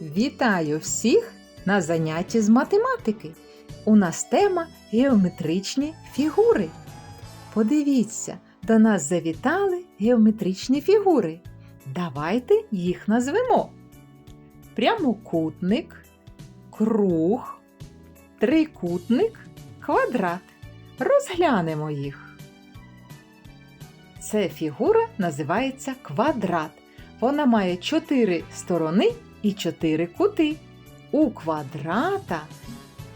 Вітаю всіх на занятті з математики. У нас тема геометричні фігури. Подивіться, до нас завітали геометричні фігури. Давайте їх назвемо: прямокутник, круг, трикутник, квадрат. Розглянемо їх. Ця фігура називається квадрат. Вона має чотири сторони і чотири кути. У квадрата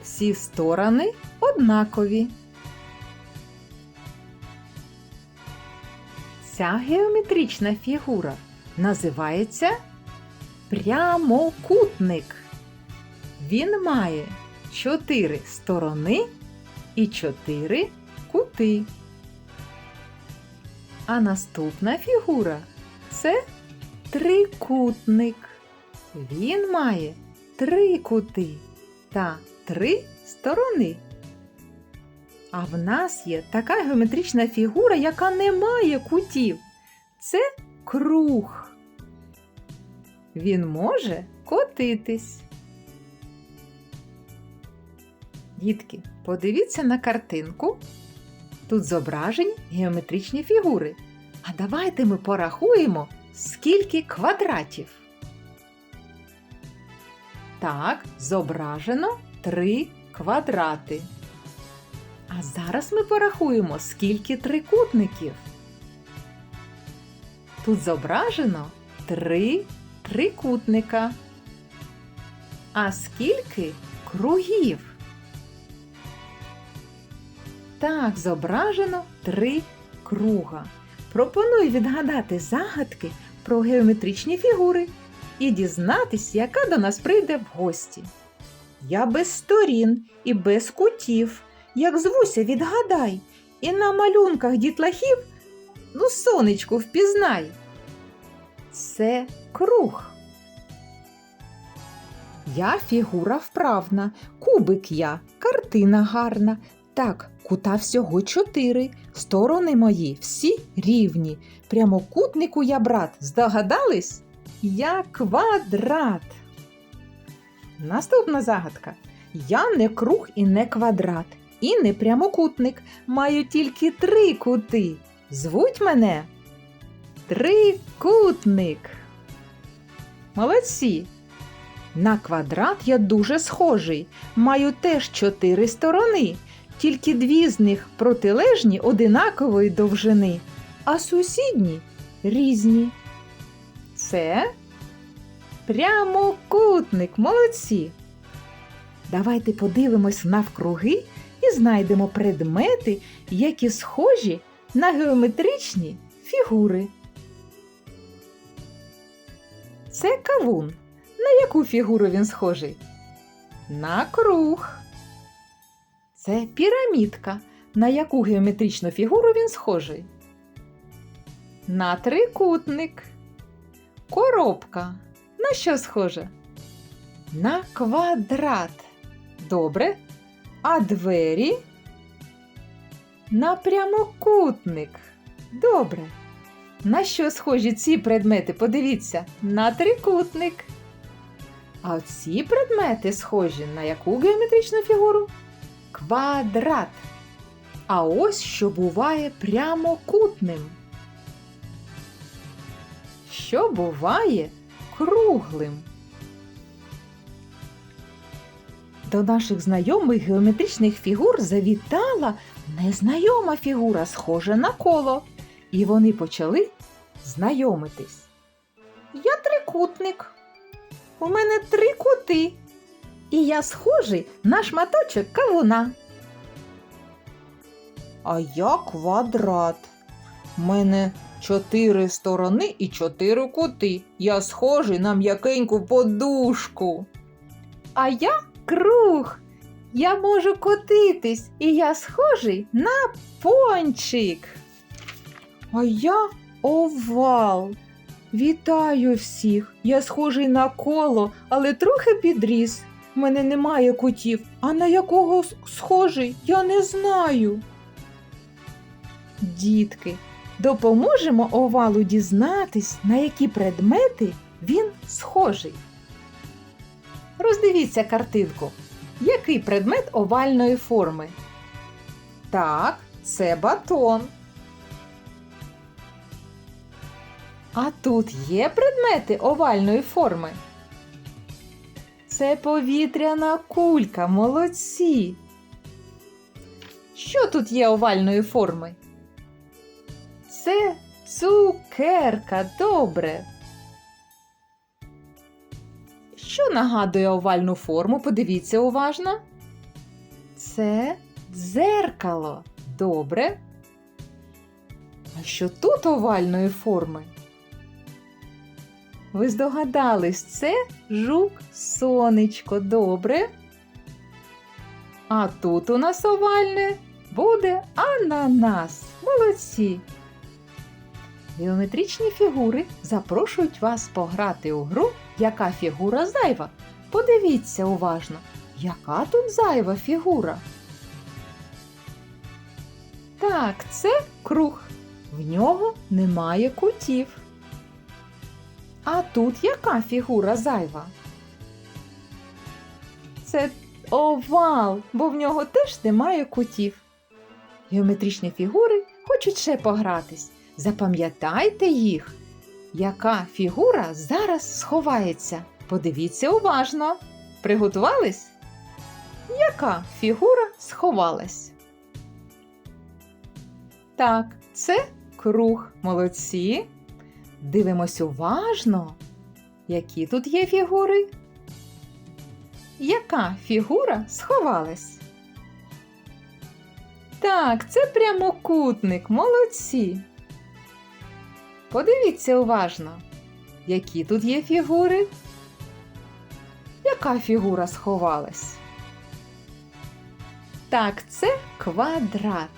всі сторони однакові. Ця геометрична фігура називається прямокутник. Він має чотири сторони і чотири кути. А наступна фігура це трикутник. Він має три кути та три сторони. А в нас є така геометрична фігура, яка не має кутів. Це круг. Він може котитись. Дітки, подивіться на картинку. Тут зображені геометричні фігури. А давайте ми порахуємо, скільки квадратів. Так, зображено три квадрати. А зараз ми порахуємо, скільки трикутників. Тут зображено три трикутника. А скільки кругів? Так, зображено три круга. Пропоную відгадати загадки про геометричні фігури і дізнатись, яка до нас прийде в гості. Я без сторін і без кутів, як звуся, відгадай, і на малюнках дітлахів, ну, сонечку, впізнай. Це круг. Я фігура вправна, кубик я, картина гарна. Так, кута всього чотири, сторони мої всі рівні. Прямокутнику я брат, здогадались? Я квадрат. Наступна загадка. Я не круг і не квадрат, і не прямокутник. Маю тільки три кути. Звуть мене Трикутник. Молодці. На квадрат я дуже схожий. Маю теж чотири сторони, тільки дві з них протилежні одинакової довжини, а сусідні різні. Це прямокутник, молодці. Давайте подивимось навкруги і знайдемо предмети, які схожі на геометричні фігури. Це кавун. На яку фігуру він схожий? На круг. Це пірамідка. На яку геометричну фігуру він схожий? На трикутник. Коробка. На що схожа? На квадрат. Добре. А двері? На прямокутник. Добре. На що схожі ці предмети? Подивіться, на трикутник. А ці предмети схожі на яку геометричну фігуру? Квадрат. А ось що буває прямокутним. Що буває круглим? До наших знайомих геометричних фігур завітала незнайома фігура, схожа на коло. І вони почали знайомитись. Я трикутник. У мене три кути. І я схожий на шматочок кавуна. А я квадрат. У мене чотири сторони і чотири кути. Я схожий на м'якеньку подушку. А я круг. Я можу котитись, і я схожий на пончик. А я овал. Вітаю всіх! Я схожий на коло, але трохи підріс. В мене немає кутів, а на якого схожий, я не знаю. Дітки, допоможемо овалу дізнатись, на які предмети він схожий. Роздивіться картинку. Який предмет овальної форми? Так, це батон. А тут є предмети овальної форми. Це повітряна кулька, молодці. Що тут є овальної форми? Це цукерка, добре. Що нагадує овальну форму? Подивіться уважно. Це дзеркало. Добре. А що тут овальної форми? Ви здогадались, це жук сонечко, добре. А тут у нас овальне буде ананас. Молодці. Геометричні фігури запрошують вас пограти у гру, яка фігура зайва. Подивіться уважно, яка тут зайва фігура. Так, це круг. В нього немає кутів. А тут яка фігура зайва? Це овал, бо в нього теж немає кутів. Геометричні фігури хочуть ще погратись. Запам'ятайте їх. Яка фігура зараз сховається? Подивіться уважно. Приготувались? Яка фігура сховалась? Так, це круг. Молодці. Дивимось уважно. Які тут є фігури? Яка фігура сховалась? Так, це прямокутник, молодці. Подивіться уважно, які тут є фігури. Яка фігура сховалась? Так, це квадрат.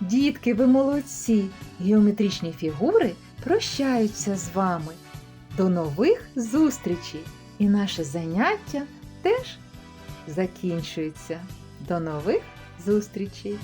Дітки, ви молодці. Геометричні фігури прощаються з вами. До нових зустрічей! І наше заняття теж закінчується. До нових зустрічей!